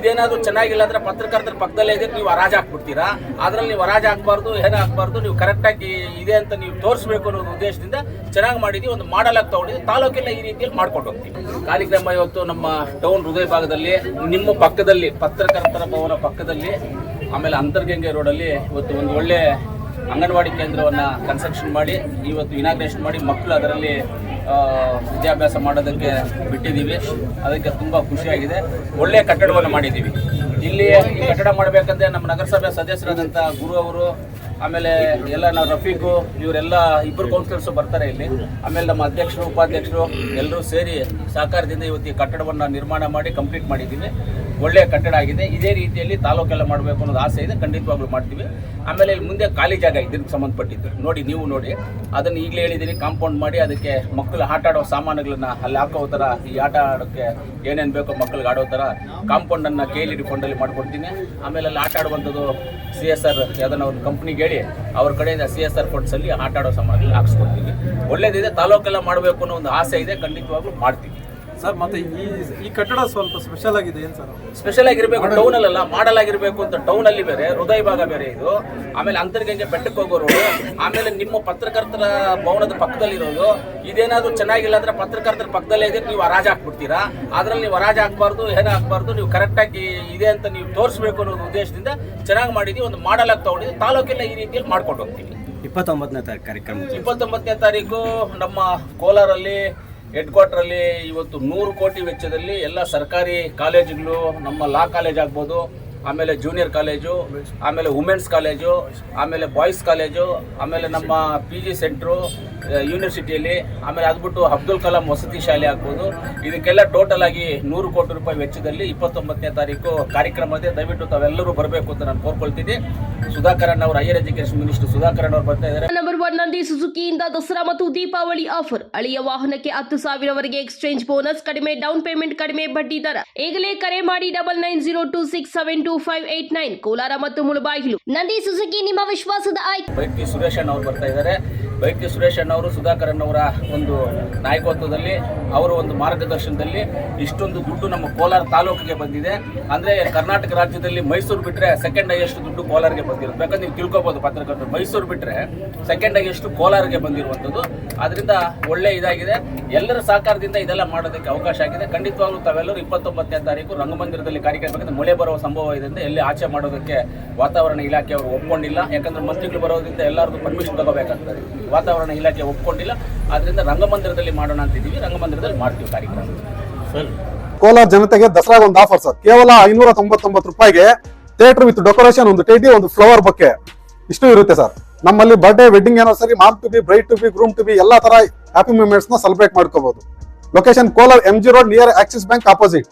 ಇದೇನಾದ್ರೂ ಚೆನ್ನಾಗಿಲ್ಲ ಅಂದ್ರೆ ಪತ್ರಕರ್ತರ ಪಕ್ಕದಲ್ಲೇ ಇದ್ರೆ ನೀವು ಹರಾಜ್ ಹಾಕ್ಬಿಡ್ತೀರಾ ಅದ್ರಲ್ಲಿ ನೀವು ಹರಾಜ್ ಹಾಕ್ಬಾರ್ದು ಏನು ಹಾಕ್ಬಾರ್ದು ನೀವು ಕರೆಕ್ಟಾಗಿ ಇದೆ ಅಂತ ನೀವು ತೋರಿಸ್ಬೇಕು ಅನ್ನೋ ಉದ್ದೇಶದಿಂದ ಚೆನ್ನಾಗಿ ಮಾಡಿದ್ವಿ, ಒಂದು ಮಾಡಲ್ ಆಗಿ ತಗೊಂಡಿದ್ವಿ. ತಾಲೂಕೆಲ್ಲ ಈ ರೀತಿಯಲ್ಲಿ ಮಾಡ್ಕೊಂಡು ಹೋಗ್ತೀವಿ. ಕಾರ್ಯಕ್ರಮ ಇವತ್ತು ನಮ್ಮ ಟೌನ್ ಹೃದಯ ಭಾಗದಲ್ಲಿ, ನಿಮ್ಮ ಪಕ್ಕದಲ್ಲಿ, ಪತ್ರಕರ್ತರ ಭವನ ಪಕ್ಕದಲ್ಲಿ, ಆಮೇಲೆ ಅಂತರ್ಗಂಗೆ ರೋಡಲ್ಲಿ ಇವತ್ತು ಒಂದು ಒಳ್ಳೆ ಅಂಗನವಾಡಿ ಕೇಂದ್ರವನ್ನ ಕನ್ಸ್ಟ್ರಕ್ಷನ್ ಮಾಡಿ, ಇವತ್ತು ಇನಾಗ್ರೇಷನ್ ಮಾಡಿ ಮಕ್ಕಳು ಅದರಲ್ಲಿ ವಿದ್ಯಾಭ್ಯಾಸ ಮಾಡೋದಕ್ಕೆ ಬಿಟ್ಟಿದ್ದೀವಿ. ಅದಕ್ಕೆ ತುಂಬ ಖುಷಿಯಾಗಿದೆ. ಒಳ್ಳೆಯ ಕಟ್ಟಡವನ್ನು ಮಾಡಿದ್ದೀವಿ. ಇಲ್ಲಿ ಕಟ್ಟಡ ಮಾಡಬೇಕಂದ್ರೆ ನಮ್ಮ ನಗರಸಭೆ ಸದಸ್ಯರಾದಂಥ ಗುರು ಅವರು, ಆಮೇಲೆ ಎಲ್ಲ ನಾವು ರಫೀಕು, ಇವರೆಲ್ಲ ಇಬ್ಬರು ಕೌನ್ಸಿಲರ್ಸು ಬರ್ತಾರೆ ಇಲ್ಲಿ. ಆಮೇಲೆ ನಮ್ಮ ಅಧ್ಯಕ್ಷರು, ಉಪಾಧ್ಯಕ್ಷರು ಎಲ್ಲರೂ ಸೇರಿ ಸಹಕಾರದಿಂದ ಇವತ್ತು ಈ ಕಟ್ಟಡವನ್ನು ನಿರ್ಮಾಣ ಮಾಡಿ ಕಂಪ್ಲೀಟ್ ಮಾಡಿದ್ದೀವಿ. ಒಳ್ಳೆಯ ಕಟ್ಟಡ ಆಗಿದೆ. ಇದೇ ರೀತಿಯಲ್ಲಿ ತಾಲೂಕೆಲ್ಲ ಮಾಡಬೇಕು ಅನ್ನೋದು ಆಸೆ ಇದೆ. ಖಂಡಿತವಾಗ್ಲೂ ಮಾಡ್ತೀವಿ. ಆಮೇಲೆ ಇಲ್ಲಿ ಮುಂದೆ ಖಾಲಿ ಜಾಗ ಇದಕ್ಕೆ ಸಂಬಂಧಪಟ್ಟಿದ್ದು. ನೋಡಿ, ನೀವು ನೋಡಿ. ಅದನ್ನು ಈಗಲೇ ಹೇಳಿದ್ದೀನಿ ಕಾಂಪೌಂಡ್ ಮಾಡಿ ಅದಕ್ಕೆ ಮಕ್ಕಳು ಆಟ ಆಡೋ ಸಾಮಾನುಗಳನ್ನ ಅಲ್ಲಿ ಹಾಕೋ ಥರ, ಈ ಆಟ ಆಡೋಕ್ಕೆ ಏನೇನು ಬೇಕೋ ಮಕ್ಕಳಿಗೆ ಆಡೋ ಥರ ಕಾಂಪೌಂಡನ್ನು ಕೆ ಎಲ್ ಇ ಫಂಡಲ್ಲಿ ಮಾಡ್ಕೊಡ್ತೀನಿ. ಆಮೇಲೆ ಅಲ್ಲಿ ಆಟ ಆಡುವಂಥದ್ದು ಸಿ ಎಸ್ ಆರ್ ಯಾವ್ದನ್ನ ಒಂದು ಕಂಪ್ನಿಗೆ ಹೇಳಿ, ಅವ್ರ ಕಡೆಯಿಂದ ಸಿ ಎಸ್ ಆರ್ ಫಂಡ್ಸಲ್ಲಿ ಆಟ ಆಡೋ ಸಾಮಾನುಗಳು ಹಾಕ್ಸ್ಕೊಡ್ತೀವಿ ಒಳ್ಳೇದಿದೆ. ತಾಲೂಕೆಲ್ಲ ಮಾಡಬೇಕು ಅನ್ನೋ ಒಂದು ಆಸೆ ಇದೆ. ಖಂಡಿತವಾಗ್ಲೂ ಮಾಡ್ತೀವಿ. ಸರ್ ಮತ್ತೆ ಈ ಈ ಕಟ್ಟಡ ಸ್ವಲ್ಪ ಸ್ಪೆಷಲ್ ಆಗಿದೆ ಏನ್ ಸರ್? ಸ್ಪೆಷಲ್ ಆಗಿರ್ಬೇಕು ಟೌನ್ ಅಲ್ಲ ಮಾಡಲ್ ಆಗಿರ್ಬೇಕು ಅಂತ ಟೌನ್ ಅಲ್ಲಿ ಬೇರೆ ಹೃದಯ ಭಾಗ ಬೇರೆ ಇದು. ಆಮೇಲೆ ಅಂತರ್ಗಂಗೆ ಬೆಟ್ಟಕ್ಕೆ ಹೋಗೋರು ಆಮೇಲೆ ನಿಮ್ಮ ಪತ್ರಕರ್ತರ ಭವನದ ಪಕ್ಕದಲ್ಲಿರೋದು. ಇದೇನಾದ್ರೂ ಚೆನ್ನಾಗಿಲ್ಲ ಅಂದ್ರೆ ಪತ್ರಕರ್ತರ ಪಕ್ಕದಲ್ಲೇ ಇದೆ ನೀವು ಹರಾಜ್ ಹಾಕ್ಬಿಡ್ತೀರಾ ಅದ್ರಲ್ಲಿ ನೀವು ಹರಾಜ್ ಹಾಕ್ಬಾರ್ದು ಏನು ಹಾಕ್ಬಾರ್ದು ನೀವು ಕರೆಕ್ಟಾಗಿ ಇದೆ ಅಂತ ನೀವು ತೋರಿಸ್ಬೇಕು ಅನ್ನೋ ಉದ್ದೇಶದಿಂದ ಚೆನ್ನಾಗಿ ಮಾಡಿದ್ವಿ ಒಂದು ಮಾಡಲ್ ಆಗಿ ತಗೊಂಡಿದ್ವಿ. ತಾಲೂಕೆಲ್ಲ ಈ ರೀತಿಯಲ್ಲಿ ಮಾಡ್ಕೊಂಡು ಹೋಗ್ತೀವಿ. ಇಪ್ಪತ್ತೊಂಬತ್ತನೇ ತಾರೀಕು ಕಾರ್ಯಕ್ರಮ. ಇಪ್ಪತ್ತೊಂಬತ್ತನೇ ತಾರೀಕು ನಮ್ಮ ಕೋಲಾರಲ್ಲಿ ಹೆಡ್ ಕ್ವಾರ್ಟರಲ್ಲಿ ಇವತ್ತು ನೂರು ಕೋಟಿ ವೆಚ್ಚದಲ್ಲಿ ಎಲ್ಲ ಸರ್ಕಾರಿ ಕಾಲೇಜುಗಳು, ನಮ್ಮ ಲಾ ಕಾಲೇಜ್ ಆಗ್ಬೋದು, ಆಮೇಲೆ ಜೂನಿಯರ್ ಕಾಲೇಜು, ಆಮೇಲೆ ವುಮೆನ್ಸ್ ಕಾಲೇಜು, ಆಮೇಲೆ ಬಾಯ್ಸ್ ಕಾಲೇಜು, ಆಮೇಲೆ ನಮ್ಮ ಪಿ ಜಿ ಸೆಂಟ್ರು ಯೂನಿವರ್ಸಿಟಿಯಲ್ಲಿ ಆಮೇಲೆ ಅದ್ಬಿಟ್ಟು ಅಬ್ದುಲ್ ಕಲಾಂ ವಸತಿ ಶಾಲೆ ಆಗ್ಬೋದು ಇದಕ್ಕೆಲ್ಲ ಟೋಟಲ್ ಆಗಿ ನೂರು ಕೋಟಿ ರೂಪಾಯಿ ವೆಚ್ಚದಲ್ಲಿ ಇಪ್ಪತ್ತೊಂಬತ್ತನೇ ತಾರೀಕು ಕಾರ್ಯಕ್ರಮ ಇದೆ ದಯವಿಟ್ಟು ತಾವೆಲ್ಲರೂ ಬರಬೇಕು ಅಂತ ನಾನು ಕೋರ್ಕೊಳ್ತೀನಿ. ಸುಧಾಕರನ್ ಅವರು ಹೈಯರ್ ಎಜುಕೇಶನ್ ಮಿನಿಸ್ಟರ್ ಸುಧಾಕರನ್ ಅವರು ಬರ್ತಾ ಇದ್ದಾರೆ. ನಂಬರ್ ಒನ್ ನಂದಿ ಸುಜುಕಿಯಿಂದ ದಸರಾ ಮತ್ತು ದೀಪಾವಳಿ ಆಫರ್ ಹಳೆಯ ವಾಹನಕ್ಕೆ ಹತ್ತು ಸಾವಿರವರೆಗೆ ಎಕ್ಸ್ಚೇಂಜ್ ಬೋನಸ್ ಕಡಿಮೆ ಡೌನ್ ಪೇಮೆಂಟ್ ಕಡಿಮೆ ಬಡ್ಡಿ ದರ. ಈಗಲೇ ಕರೆ ಮಾಡಿ double nine zero two six seven two five eight nine Kolar ಮತ್ತು ಮುಳಬಾಗಿಲು. ನಂದಿ ಸುಜುಕಿ ನಿಮ್ಮ ವಿಶ್ವಾಸದ ಆಯ್ಕೆ. ಬೈಟಿ ಸುರೇಶ್ ಅಣ್ಣ ಅವರು ಬರ್ತಾ ಇದ್ದಾರೆ. ಬೈಟಿ ಸುರೇಶ್ ಅಣ್ಣವರು ಸುಧಾಕರನ್ ಅವರ ಒಂದು ನಾಯಕತ್ವದಲ್ಲಿ, ಅವರ ಒಂದು ಮಾರ್ಗದರ್ಶನದಲ್ಲಿ ಇಷ್ಟೊಂದು ದುಡ್ಡು ನಮ್ಮ ಕೋಲಾರ ತಾಲೂಕಿಗೆ ಬಂದಿದೆ. ಅಂದ್ರೆ ಕರ್ನಾಟಕ ರಾಜ್ಯದಲ್ಲಿ ಮೈಸೂರು ಬಿಟ್ಟರೆ ಸೆಕೆಂಡ್ ಹೈಯೆಸ್ಟ್ ದುಡ್ಡು ಕೋಲಾರಿಗೆ ಬಂದಿರೋದು. ಯಾಕಂದ್ರೆ ನೀವು ತಿಳ್ಕೊಬೋದು ಪತ್ರಕರ್ತರು. ಮೈಸೂರು ಬಿಟ್ಟರೆ ಸೆಕೆಂಡ್ ಹೈಯೆಸ್ಟ್ ಕೋಲಾರಿಗೆ ಬಂದಿರುವಂಥದ್ದು. ಅದರಿಂದ ಒಳ್ಳೆ ಇದಾಗಿದೆ. ಎಲ್ಲರ ಸಹಕಾರದಿಂದ ಇದೆಲ್ಲ ಮಾಡೋದಕ್ಕೆ ಅವಕಾಶ ಆಗಿದೆ. ಖಂಡಿತವಾಗ್ಲೂ ತಾವೆಲ್ಲರೂ ಇಪ್ಪತ್ತೊಂಬತ್ತನೇ ತಾರೀಕು ರಂಗಮಂದಿರದಲ್ಲಿ ಕಾರ್ಯಕ್ರಮ ಯಾಕಂದ್ರೆ ಮಳೆ ಬರುವ ಸಂಭವ ಅಂತ ಎಲ್ಲಿ ಆಚೆ ಮಾಡೋದಕ್ಕೆ ವಾತಾವರಣ ಇಲಾಖೆ ಅವರು ಒಪ್ಕೊಂಡಿಲ್ಲ. ಯಾಕಂದ್ರೆ ಮಂತ್ರಿಗಳು ಬರೋದ್ರಿಂದ ಎಲ್ಲರಿಗೂ ಪರ್ಮಿಷನ್ ತಗೋಬೇಕಾಗ್ತದೆ. ವಾತಾವರಣ ಇಲಾಖೆ ಒಪ್ಕೊಂಡಿಲ್ಲ. ಆದ್ರಿಂದ ರಂಗಮಂದಿರದಲ್ಲಿ ಮಾಡೋಣ ಅಂತಿದ್ದೀವಿ. ರಂಗಮಂದಿರದಲ್ಲಿ ಮಾಡ್ತೀವಿ ಕಾರ್ಯಕ್ರಮ. ಕೋಲಾರ ಜನತೆಗೆ ದಸರಾ ಒಂದು ಆಫರ್ ಸರ್ ಕೇವಲ ಐನೂರ ತೊಂಬತ್ತೊಂಬತ್ತು ರೂಪಾಯಿಗೆ ಥಿಯೇಟರ್ ವಿತ್ ಡೆಕೋರೇಷನ್ ಒಂದು ಟೇಟಿ ಒಂದು ಫ್ಲವರ್ ಬೊಕ್ಕೆ ಇಷ್ಟು ಇರುತ್ತೆ ಸರ್ ನಮ್ಮಲ್ಲಿ birthday wedding anniversary mom to be bride to be groom to be ಎಲ್ಲಾ ತರ ಹ್ಯಾಪಿ ಮೂಮೆಂಟ್ಸ್ನ ಸೆಲೆಬ್ರೇಟ್ ಮಾಡ್ಕೋಬಹುದು location Kolar M G road near Axis bank opposite